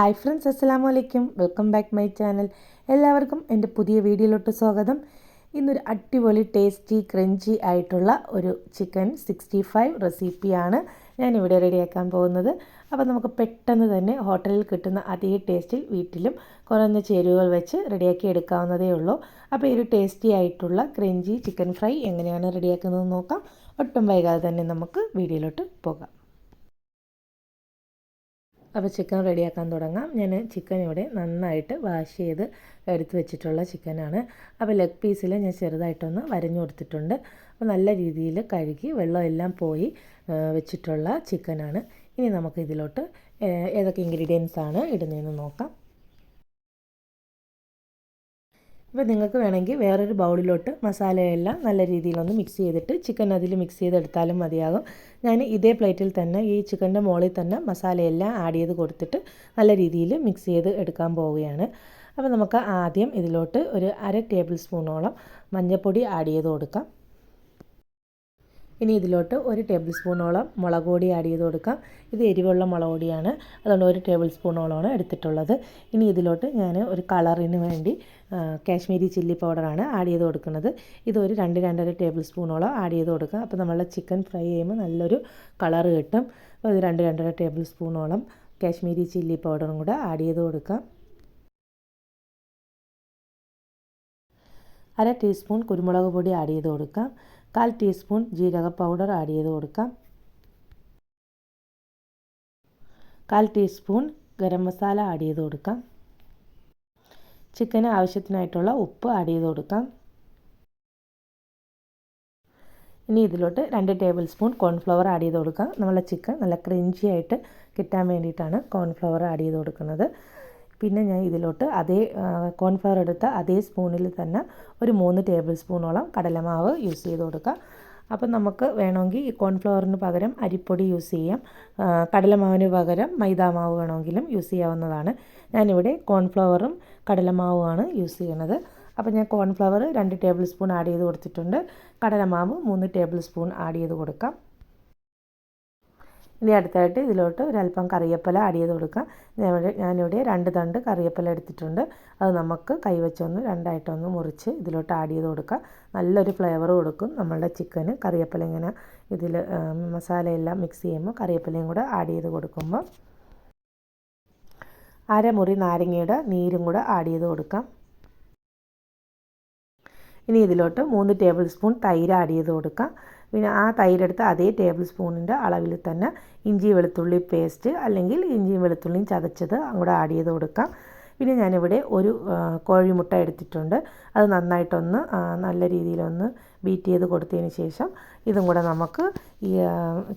Hi friends അസ്സാം വലൈക്കും welcome back my channel. എല്ലാവർക്കും എന്റെ പുതിയ വീഡിയോയിലോട്ട് സ്വാഗതം. ഇന്നൊരു അടിപൊളി ടേസ്റ്റി ക്രഞ്ചി ആയിട്ടുള്ള ഒരു ചിക്കൻ സിക്സ്റ്റി ഫൈവ് റെസിപ്പിയാണ് ഞാനിവിടെ റെഡിയാക്കാൻ പോകുന്നത്. അപ്പോൾ നമുക്ക് പെട്ടെന്ന് തന്നെ ഹോട്ടലിൽ കിട്ടുന്ന അതേ ടേസ്റ്റിൽ വീട്ടിലും കുറഞ്ഞ ചേരുവകൾ വെച്ച് റെഡിയാക്കി എടുക്കാവുന്നതേ ഉള്ളൂ. അപ്പോൾ ഈ ഒരു ടേസ്റ്റി ആയിട്ടുള്ള ക്രഞ്ചി ചിക്കൻ ഫ്രൈ എങ്ങനെയാണ് റെഡിയാക്കുന്നത് നോക്കാം. ഒട്ടും വൈകാതെ തന്നെ നമുക്ക് വീഡിയോയിലോട്ട് പോകാം. അപ്പോൾ ചിക്കൻ റെഡിയാക്കാൻ തുടങ്ങാം. ഞാൻ ചിക്കൻ ഇവിടെ നന്നായിട്ട് വാഷ് ചെയ്ത് എടുത്ത് വെച്ചിട്ടുള്ള ചിക്കനാണ് അപ്പോൾ ലെഗ് പീസിൽ ഞാൻ ചെറുതായിട്ടൊന്ന് വരഞ്ഞു കൊടുത്തിട്ടുണ്ട്. അപ്പോൾ നല്ല രീതിയിൽ കഴുകി വെള്ളം എല്ലാം പോയി വെച്ചിട്ടുള്ള ചിക്കനാണ് ഇനി നമുക്ക് ഇതിലോട്ട് ഏതൊക്കെ ഇൻഗ്രീഡിയൻസ് ആണ് ഇടുന്നതെന്ന് നോക്കാം. ഇപ്പോൾ നിങ്ങൾക്ക് വേണമെങ്കിൽ വേറൊരു ബൗളിലോട്ട് മസാലയെല്ലാം നല്ല രീതിയിലൊന്ന് മിക്സ് ചെയ്തിട്ട് ചിക്കൻ അതിൽ മിക്സ് ചെയ്തെടുത്താലും മതിയാകും. ഞാൻ ഇതേ പ്ലേറ്റിൽ തന്നെ ഈ ചിക്കന്റെ മുകളിൽ തന്നെ മസാലയെല്ലാം ആഡ് ചെയ്ത് കൊടുത്തിട്ട് നല്ല രീതിയിൽ മിക്സ് ചെയ്ത് എടുക്കാൻ പോവുകയാണ്. അപ്പോൾ നമുക്ക് ആദ്യം ഇതിലോട്ട് ഒരു അര ടേബിൾ സ്പൂണോളം മഞ്ഞൾപ്പൊടി ആഡ് ചെയ്ത് കൊടുക്കാം. ഇനി ഇതിലോട്ട് ഒരു ടേബിൾ സ്പൂണോളം മുളക് പൊടി ആഡ് ചെയ്ത് കൊടുക്കാം. ഇത് എരിവുള്ള മുളക് പൊടിയാണ്. അതുകൊണ്ട് ഒരു ടേബിൾ സ്പൂണോളമാണ് എടുത്തിട്ടുള്ളത്. ഇനി ഇതിലോട്ട് ഞാൻ ഒരു കളറിന് വേണ്ടി കാശ്മീരി ചില്ലി പൗഡറാണ് ആഡ് ചെയ്ത് കൊടുക്കുന്നത്. ഇതൊരു രണ്ട് രണ്ടര ടേബിൾ സ്പൂണോളം ആഡ് ചെയ്ത് കൊടുക്കുക. അപ്പോൾ നമ്മളെ ചിക്കൻ ഫ്രൈ ചെയ്യുമ്പോൾ നല്ലൊരു കളർ കിട്ടും. ഇത് രണ്ട് രണ്ടര ടേബിൾ സ്പൂണോളം കാശ്മീരി ചില്ലി പൗഡറും കൂടെ ആഡ് ചെയ്ത് കൊടുക്കാം. അര ടീസ്പൂൺ കുരുമുളക് പൊടി ആഡ് ചെയ്ത് കൊടുക്കാം. കാൽ ടീസ്പൂൺ ജീരക പൗഡർ ആഡ് ചെയ്ത് കൊടുക്കാം. കാൽ ടീസ്പൂൺ ഗരം മസാല ആഡ് ചെയ്ത് കൊടുക്കാം. ചിക്കന് ആവശ്യത്തിനായിട്ടുള്ള ഉപ്പ് ആഡ് ചെയ്ത് കൊടുക്കാം. ഇനി ഇതിലോട്ട് രണ്ട് ടേബിൾ സ്പൂൺ കോൺഫ്ലവർ ആഡ് ചെയ്ത് കൊടുക്കാം. നമ്മളെ ചിക്കൻ നല്ല ക്രിഞ്ചി ആയിട്ട് കിട്ടാൻ വേണ്ടിയിട്ടാണ് കോൺഫ്ലവർ ആഡ് ചെയ്ത് കൊടുക്കുന്നത്. പിന്നെ ഞാൻ ഇതിലോട്ട് അതേ കോൺഫ്ലവർ എടുത്ത അതേ സ്പൂണിൽ തന്നെ ഒരു മൂന്ന് ടേബിൾ സ്പൂണോളം കടലമാവ് യൂസ് ചെയ്ത് കൊടുക്കുക അപ്പം നമുക്ക് വേണമെങ്കിൽ ഈ കോൺഫ്ലവറിന് പകരം അരിപ്പൊടി യൂസ് ചെയ്യാം. കടലമാവിന് പകരം മൈദാമാവ് വേണമെങ്കിലും യൂസ് ചെയ്യാവുന്നതാണ്. ഞാനിവിടെ കോൺഫ്ലവറും കടലമാവുമാണ് യൂസ് ചെയ്യുന്നത് അപ്പോൾ ഞാൻ കോൺഫ്ലവർ രണ്ട് ടേബിൾ സ്പൂൺ ആഡ് ചെയ്ത് കൊടുത്തിട്ടുണ്ട്. കടലമാവ് മൂന്ന് ടേബിൾ സ്പൂൺ ആഡ് ചെയ്ത് കൊടുക്കാം. ഇനി അടുത്തായിട്ട് ഇതിലോട്ട് ഒരല്പം കറിയപ്പല ആഡ് ചെയ്ത് കൊടുക്കാം. ഞാനിവിടെ രണ്ട് തണ്ട് കറിയപ്പല എടുത്തിട്ടുണ്ട്. അത് നമുക്ക് കൈവച്ചൊന്ന് രണ്ടായിട്ടൊന്ന് മുറിച്ച് ഇതിലോട്ട് ആഡ് ചെയ്ത് കൊടുക്കാം. നല്ലൊരു ഫ്ലേവർ കൊടുക്കും നമ്മളുടെ ചിക്കന് കറിയപ്പല ഇങ്ങനെ ഇതിൽ മസാലയെല്ലാം മിക്സ് ചെയ്യുമ്പോൾ കറിയപ്പലയും കൂടെ ആഡ് ചെയ്ത് കൊടുക്കുമ്പോൾ അരമുറി നാരങ്ങയുടെ നീരും കൂടെ ആഡ് ചെയ്ത് കൊടുക്കാം. ഇനി ഇതിലോട്ട് മൂന്ന് ടേബിൾ സ്പൂൺ തൈര് ആഡ് ചെയ്ത് കൊടുക്കാം. പിന്നെ ആ തൈരെടുത്ത് അതേ ടേബിൾ സ്പൂണിന്റെ അളവിൽ തന്നെ ഇഞ്ചി വെളുത്തുള്ളി പേസ്റ്റ് അല്ലെങ്കിൽ ഇഞ്ചിയും വെളുത്തുള്ളിയും ചതച്ചത് അങ്ങോട്ട് ആഡ് ചെയ്ത് കൊടുക്കാം. പിന്നെ ഞാനിവിടെ ഒരു കോഴിമുട്ട എടുത്തിട്ടുണ്ട്. അത് നന്നായിട്ടൊന്ന് നല്ല രീതിയിലൊന്ന് ബീറ്റ് ചെയ്ത് കൊടുത്തതിന് ശേഷം ഇതും കൂടെ നമുക്ക് ഈ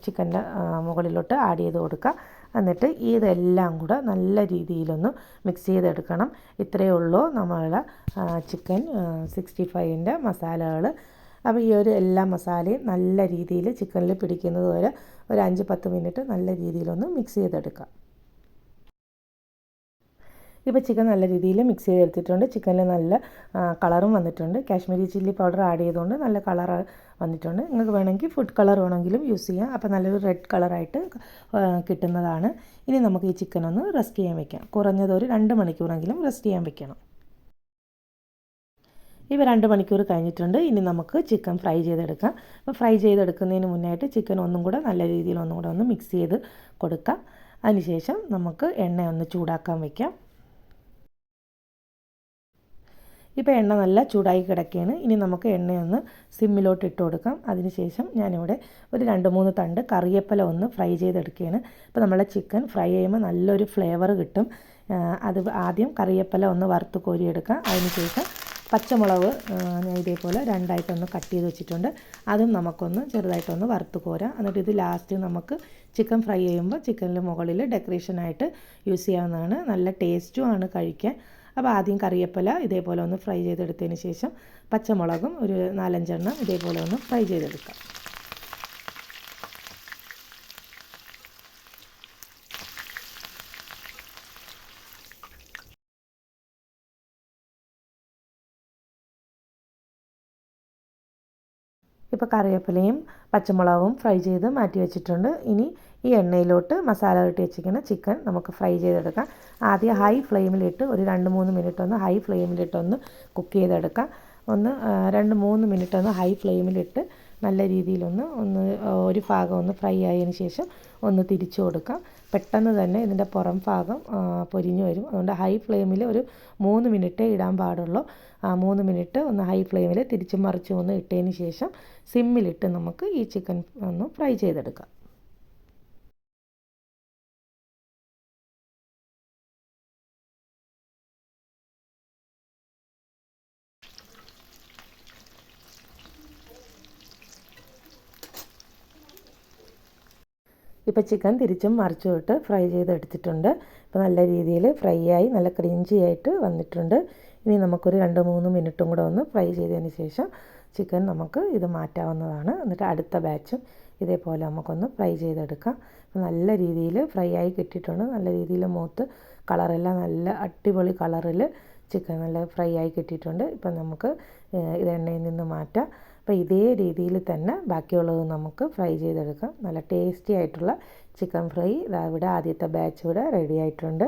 ചിക്കന്റെ മുകളിലോട്ട് ആഡ് ചെയ്ത് കൊടുക്കാം. എന്നിട്ട് ഇതെല്ലാം കൂടെ നല്ല രീതിയിലൊന്ന് മിക്സ് ചെയ്തെടുക്കണം. ഇത്രയേ ഉള്ളൂ നമ്മളുടെ ചിക്കൻ സിക്സ്റ്റി ഫൈവിന്റെ മസാലകൾ അപ്പോൾ ഈ ഒരു എല്ലാ മസാലയും നല്ല രീതിയിൽ ചിക്കനിൽ പിടിക്കുന്നത് വരെ ഒരു അഞ്ച് പത്ത് മിനിറ്റ് നല്ല രീതിയിലൊന്ന് മിക്സ് ചെയ്തെടുക്കാം. ഇപ്പോൾ ചിക്കൻ നല്ല രീതിയിൽ മിക്സ് ചെയ്തെടുത്തിട്ടുണ്ട്. ചിക്കനിൽ നല്ല കളറും വന്നിട്ടുണ്ട്. കാശ്മീരി ചില്ലി പൗഡർ ആഡ് ചെയ്തുകൊണ്ട് നല്ല കളർ വന്നിട്ടുണ്ട്. നിങ്ങൾക്ക് വേണമെങ്കിൽ ഫുഡ് കളർ വേണമെങ്കിലും യൂസ് ചെയ്യാം. അപ്പോൾ നല്ലൊരു റെഡ് കളറായിട്ട് കിട്ടുന്നതാണ്. ഇനി നമുക്ക് ഈ ചിക്കൻ ഒന്ന് റെസ്റ്റ് ചെയ്യാൻ വെക്കാം. കുറഞ്ഞത് ഒരു രണ്ട് മണിക്കൂറെങ്കിലും റെസ്റ്റ് ചെയ്യാൻ വെക്കണം. ഇവ രണ്ട് മണിക്കൂർ കഴിഞ്ഞിട്ടുണ്ട്. ഇനി നമുക്ക് ചിക്കൻ ഫ്രൈ ചെയ്തെടുക്കാം. അപ്പോൾ ഫ്രൈ ചെയ്തെടുക്കുന്നതിന് മുന്നായിട്ട് ചിക്കൻ ഒന്നും കൂടെ നല്ല രീതിയിൽ ഒന്നും കൂടെ ഒന്ന് മിക്സ് ചെയ്ത് കൊടുക്കാം. അതിനുശേഷം നമുക്ക് എണ്ണ ഒന്ന് ചൂടാക്കാൻ വയ്ക്കാം ഇപ്പോൾ എണ്ണ നല്ല ചൂടായി കിടക്കുകയാണ്. ഇനി നമുക്ക് എണ്ണയൊന്ന് സിമ്മിലോട്ട് ഇട്ട് കൊടുക്കാം. അതിനുശേഷം ഞാനിവിടെ ഒരു രണ്ട് മൂന്ന് തണ്ട് കറിയപ്പല ഒന്ന് ഫ്രൈ ചെയ്തെടുക്കുകയാണ്. ഇപ്പോൾ നമ്മളെ ചിക്കൻ ഫ്രൈ ചെയ്യുമ്പോൾ നല്ലൊരു ഫ്ലേവർ കിട്ടും. അത് ആദ്യം കറിയപ്പല ഒന്ന് വറുത്ത് കോരിയെടുക്കാം. അതിനുശേഷം പച്ചമുളക് ഞാൻ ഇതേപോലെ രണ്ടായിട്ടൊന്ന് കട്ട് ചെയ്ത് വെച്ചിട്ടുണ്ട്. അതും നമുക്കൊന്ന് ചെറുതായിട്ടൊന്ന് വറുത്ത് കോരാം. എന്നിട്ട് ഇത് ലാസ്റ്റ് നമുക്ക് ചിക്കൻ ഫ്രൈ ചെയ്യുമ്പോൾ ചിക്കനിൽ മുകളിൽ ഡെക്കറേഷനായിട്ട് യൂസ് ചെയ്യാവുന്നതാണ്. നല്ല ടേസ്റ്റുമാണ് കഴിക്കാൻ. അപ്പോൾ ആദ്യം കറിയപ്പല ഇതേപോലെ ഒന്ന് ഫ്രൈ ചെയ്തെടുത്തതിന് ശേഷം പച്ചമുളകും ഒരു നാലഞ്ചെണ്ണം ഇതേപോലെ ഒന്ന് ഫ്രൈ ചെയ്തെടുക്കാം. ഇപ്പോൾ കറിവേപ്പിലയും പച്ചമുളകും ഫ്രൈ ചെയ്ത് മാറ്റി വെച്ചിട്ടുണ്ട്. ഇനി ഈ എണ്ണയിലോട്ട് മസാല ഇട്ട് വെച്ചിരിക്കുന്ന ചിക്കൻ നമുക്ക് ഫ്രൈ ചെയ്തെടുക്കാം. ആദ്യം ഹൈ ഫ്ലെയിമിലിട്ട് ഒരു രണ്ട് മൂന്ന് മിനിറ്റ് ഒന്ന് ഹൈ ഫ്ലെയിമിലിട്ട് ഒന്ന് കുക്ക് ചെയ്തെടുക്കാം. ഒന്ന് രണ്ട് മൂന്ന് മിനിറ്റ് ഒന്ന് ഹൈ ഫ്ലെയിമിലിട്ട് നല്ല രീതിയിലൊന്ന് ഒന്ന് ഒരു ഭാഗം ഒന്ന് ഫ്രൈ ആയതിന് ശേഷം ഒന്ന് തിരിച്ചു കൊടുക്കാം. പെട്ടെന്ന് തന്നെ ഇതിന്റെ പുറം ഭാഗം പൊരിഞ്ഞു വരും. അതുകൊണ്ട് ഹൈ ഫ്ലെയിമിൽ ഒരു മൂന്ന് മിനിറ്റേ ഇടാൻ പാടുള്ളൂ. മൂന്ന് മിനിറ്റ് ഒന്ന് ഹൈ ഫ്ലെയിമിൽ തിരിച്ചും മറിച്ചും ഒന്ന് ഇട്ടതിന് ശേഷം സിമ്മിലിട്ട് നമുക്ക് ഈ ചിക്കൻ ഒന്ന് ഫ്രൈ ചെയ്തെടുക്കാം. ഇപ്പോൾ ചിക്കൻ തിരിച്ചും മറിച്ചും ഇട്ട് ഫ്രൈ ചെയ്തെടുത്തിട്ടുണ്ട്. ഇപ്പോൾ നല്ല രീതിയിൽ ഫ്രൈ ആയി നല്ല ക്രിഞ്ചി ആയിട്ട് വന്നിട്ടുണ്ട്. ഇനി നമുക്കൊരു രണ്ട് മൂന്ന് മിനിറ്റും കൂടെ ഒന്ന് ഫ്രൈ ചെയ്തതിന് ശേഷം ചിക്കൻ നമുക്ക് ഇത് മാറ്റാവുന്നതാണ്. എന്നിട്ട് അടുത്ത ബാച്ചും ഇതേപോലെ നമുക്കൊന്ന് ഫ്രൈ ചെയ്തെടുക്കാം. നല്ല രീതിയിൽ ഫ്രൈ ആയി കിട്ടിയിട്ടുണ്ട്. നല്ല രീതിയിൽ മൂത്ത് കളറെല്ലാം നല്ല അടിപൊളി കളറിൽ ചിക്കൻ നല്ല ഫ്രൈ ആയി കിട്ടിയിട്ടുണ്ട്. ഇപ്പം നമുക്ക് ഇത് എണ്ണയിൽ നിന്ന് മാറ്റാം. അപ്പോൾ ഇതേ രീതിയിൽ തന്നെ ബാക്കിയുള്ളത് നമുക്ക് ഫ്രൈ ചെയ്തെടുക്കാം. നല്ല ടേസ്റ്റി ആയിട്ടുള്ള ചിക്കൻ ഫ്രൈ. ഇവിടെ ആദ്യത്തെ ബാച്ച് ഇവിടെ റെഡി ആയിട്ടുണ്ട്.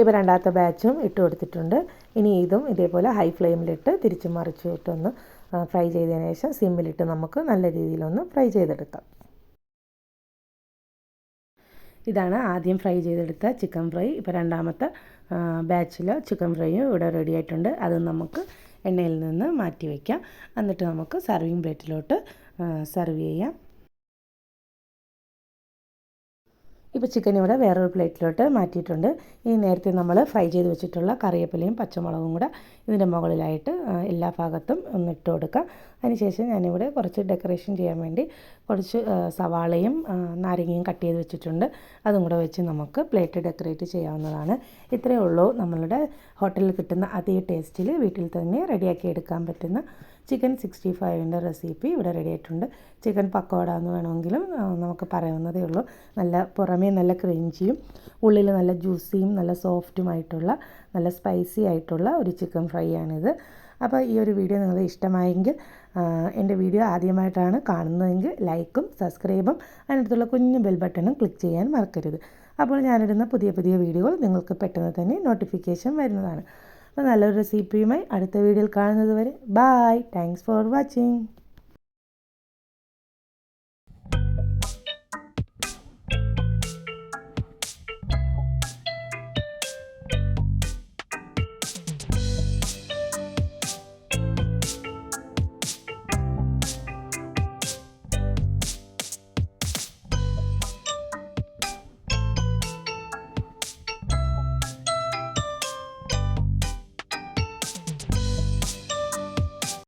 ഇപ്പോൾ രണ്ടാമത്തെ ബാച്ചും ഇട്ട് കൊടുത്തിട്ടുണ്ട്. ഇനി ഇതും ഇതേപോലെ ഹൈ ഫ്ലെയിമിലിട്ട് തിരിച്ചു മറിച്ചു ഇട്ടൊന്ന് ഫ്രൈ ചെയ്തതിന് ശേഷം സിമ്മിലിട്ട് നമുക്ക് നല്ല രീതിയിലൊന്ന് ഫ്രൈ ചെയ്തെടുക്കാം. ഇതാണ് ആദ്യം ഫ്രൈ ചെയ്തെടുത്ത ചിക്കൻ ഫ്രൈ ഇപ്പോൾ രണ്ടാമത്തെ ബാച്ചിൽ ചിക്കൻ ഫ്രൈയും ഇവിടെ റെഡി ആയിട്ടുണ്ട്. അത് നമുക്ക് എണ്ണയിൽ നിന്ന് മാറ്റി വയ്ക്കാം എന്നിട്ട് നമുക്ക് സർവിങ് പ്ലേറ്റിലോട്ട് സെർവ് ചെയ്യാം. ഇപ്പോൾ ചിക്കൻ ഇവിടെ വേറൊരു പ്ലേറ്റിലോട്ട് മാറ്റിയിട്ടുണ്ട്. ഇനി നേരത്തെ നമ്മൾ ഫ്രൈ ചെയ്ത് വെച്ചിട്ടുള്ള കറിവേപ്പിലയും പച്ചമുളകും കൂടെ ഇതിന്റെ മുകളിലായിട്ട് എല്ലാ ഭാഗത്തും ഒന്ന് ഇട്ട് കൊടുക്കാം. അതിനുശേഷം ഞാനിവിടെ കുറച്ച് ഡെക്കറേഷൻ ചെയ്യാൻ വേണ്ടി കുറച്ച് സവാളയും നാരങ്ങയും കട്ട് ചെയ്ത് വെച്ചിട്ടുണ്ട്. അതും കൂടെ വെച്ച് നമുക്ക് പ്ലേറ്റ് ഡെക്കറേറ്റ് ചെയ്യാവുന്നതാണ്. ഇത്രയേ ഉള്ളൂ നമ്മളുടെ ഹോട്ടലിൽ കിട്ടുന്ന അതേ ടേസ്റ്റിൽ വീട്ടിൽ തന്നെ റെഡിയാക്കി എടുക്കാൻ പറ്റുന്ന ചിക്കൻ സിക്സ്റ്റി ഫൈവിന്റെ റെസിപ്പി ഇവിടെ റെഡി ആയിട്ടുണ്ട്. ചിക്കൻ പക്കോട എന്ന് വേണമെങ്കിലും നമുക്ക് പറയാവുന്നതേ ഉള്ളൂ. നല്ല പുറമേ നല്ല ക്രഞ്ചിയും ഉള്ളിൽ നല്ല ജ്യൂസിയും നല്ല സോഫ്റ്റുമായിട്ടുള്ള നല്ല സ്പൈസി ആയിട്ടുള്ള ഒരു ചിക്കൻ ഫ്രൈ ആണിത്. അപ്പോൾ ഈ ഒരു വീഡിയോ നിങ്ങൾക്ക് ഇഷ്ടമായെങ്കിൽ എന്റെ വീഡിയോ ആദ്യമായിട്ടാണ് കാണുന്നതെങ്കിൽ ലൈക്കും സബ്സ്ക്രൈബും അതിനടുത്തുള്ള കുഞ്ഞു ബെൽ ബട്ടണും ക്ലിക്ക് ചെയ്യാൻ മറക്കരുത്. അപ്പോൾ ഞാനിടുന്ന പുതിയ പുതിയ വീഡിയോകൾ നിങ്ങൾക്ക് പെട്ടെന്ന് തന്നെ നോട്ടിഫിക്കേഷൻ വരുന്നതാണ്. അപ്പോൾ നല്ലൊരു റെസിപ്പിയുമായി അടുത്ത വീഡിയോയിൽ കാണുന്നത് വരെ ബായ് താങ്ക്സ് ഫോർ വാച്ചിങ്